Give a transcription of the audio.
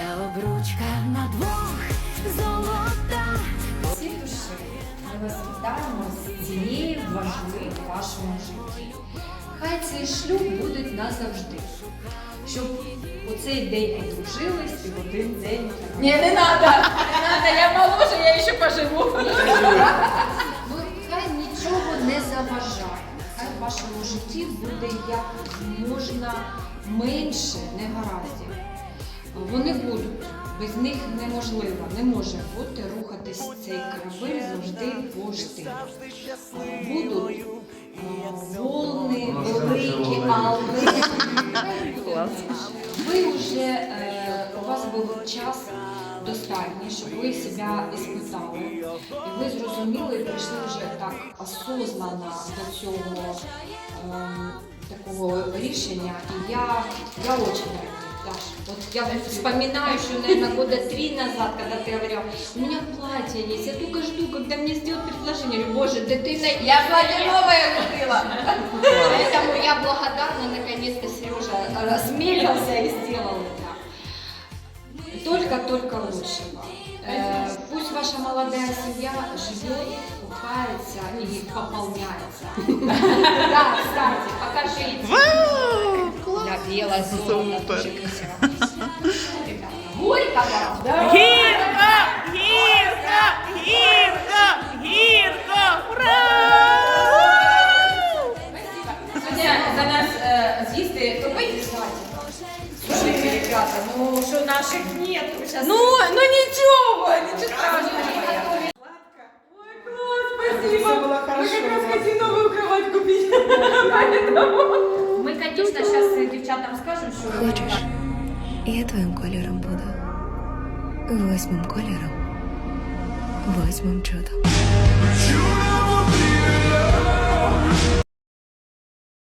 Ця обручка на двох золота. Всі душі ми вас вітаємо з цією важливою в вашому житті. Хай цей шлюб буде назавжди. Щоб у цей день одружились і в один день. Не, не надо, не надо, я моложе, я еще поживу. Ну, хай нічого не заважає. Хай в вашому житті буде як можна менше негараздів. Вони будуть. Без них неможливо, не може бути рухатись цей корабель завжди по штилю. Будуть е, волни великі, але ви вже е, у вас був час достатній, щоб ви себе іспитали, і ви зрозуміли і прийшли вже так осознанно до цього ем, такого рішення. І я, я очень рада. Даш. Вот я вот вспоминаю еще, наверное, года три назад, когда ты говорила, у меня платье есть, я только жду, когда мне сделают предложение. Я говорю, Боже, дитина, Я платье новое купила. Поэтому я благодарна, наконец-то Сережа осмелился и сделал это. Только-только лучшего. Э, Пусть ваша молодая семья живет, купается и пополняется. Да, кстати, покажите. Да, белая зона, тоже красиво. Ребята, Горько, да? Гірко! Гірко! Гірко! Гірко! Ура! Сьогодні за нас е, з'їсти купить. Слушайте, ребята, ну що наших нет. Сейчас... Ну, ну нічого, нічого страшного. Ой, класс, спасибо. Мы как раз хотим новую кровать купить. Поэтому... Мы, конечно, сейчас девчатам скажем, что... Хочеш, я твоїм кольором буду. Восьмим кольором. Восьмим чудом.